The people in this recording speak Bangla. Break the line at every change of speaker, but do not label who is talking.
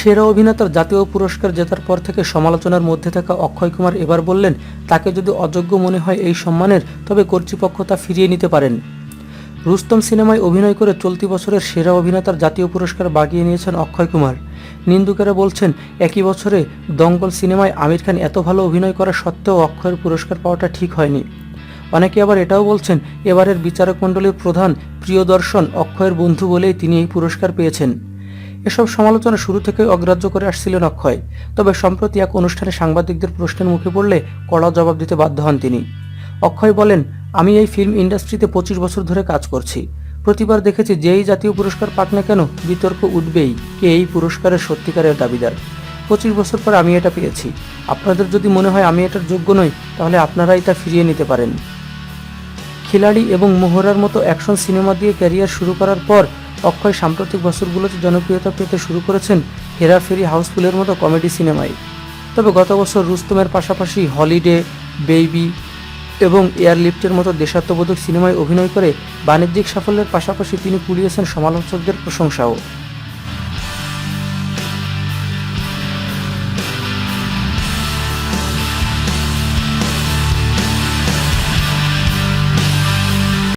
সেরা অভিনেতার জাতীয় পুরস্কার জেতার পর থেকে সমালোচনার মধ্যে থাকা অক্ষয় কুমার এবার বললেন, তাকে যদি অযোগ্য মনে হয় এই সম্মানের, তবে কর্তৃপক্ষ তা ফিরিয়ে নিতে পারেন। রুস্তম সিনেমায় অভিনয় করে চলতি বছরের সেরা অভিনেতার জাতীয় পুরস্কার বাগিয়ে নিয়েছেন অক্ষয় কুমার। নিন্দুকেরা বলছেন, একই বছরে দঙ্গল সিনেমায় আমির খান এত ভালো অভিনয় করা সত্ত্বেও অক্ষয়ের পুরস্কার পাওয়াটা ঠিক হয়নি। অনেকে আবার এটাও বলছেন, এবারের বিচারক মণ্ডলীর প্রধান প্রিয়দর্শন অক্ষয়ের বন্ধু বলেই তিনি এই পুরস্কার পেয়েছেন। এসব সমালোচনা শুরু থেকে অগ্রাহ্য করে আসছিলেন অক্ষয় তবে সম্প্রতি এক অনুষ্ঠানে সাংবাদিকদের প্রশ্নের মুখে পড়লে কড়া জবাব দিতে বাধ্য হন তিনি। অক্ষয় বলেন, আমি এই ফিল্ম ইন্ডাস্ট্রিতে পঁচিশ বছর ধরে কাজ করছি। প্রতিবার দেখেছি যেই জাতীয় পুরস্কার পাক না কেন, বিতর্ক উঠবেই কে এই পুরস্কারের সত্যিকারের দাবিদার। পঁচিশ বছর পর আমি এটা পেয়েছি। আপনাদের যদি মনে হয় আমি এটার যোগ্য নই, তাহলে আপনারাই তা ফিরিয়ে নিতে পারেন। খিলাড়ি এবং মোহরার মতো অ্যাকশন সিনেমা দিয়ে ক্যারিয়ার শুরু করার পর অক্ষয় সাম্প্রতিক বছরগুলোতে জনপ্রিয়তা পেতে শুরু করেছেন হেরাফেরি হাউসফুলের মতো কমেডি সিনেমায়। তবে গত বছর রুস্তমের পাশাপাশি হলিডে বেবি এবং এয়ারলিফটের মতো দেশাত্মবোধক সিনেমায় অভিনয় করে বাণিজ্যিক সাফল্যের পাশাপাশি তিনি কুড়িয়েছেন সমালোচকদের প্রশংসাও।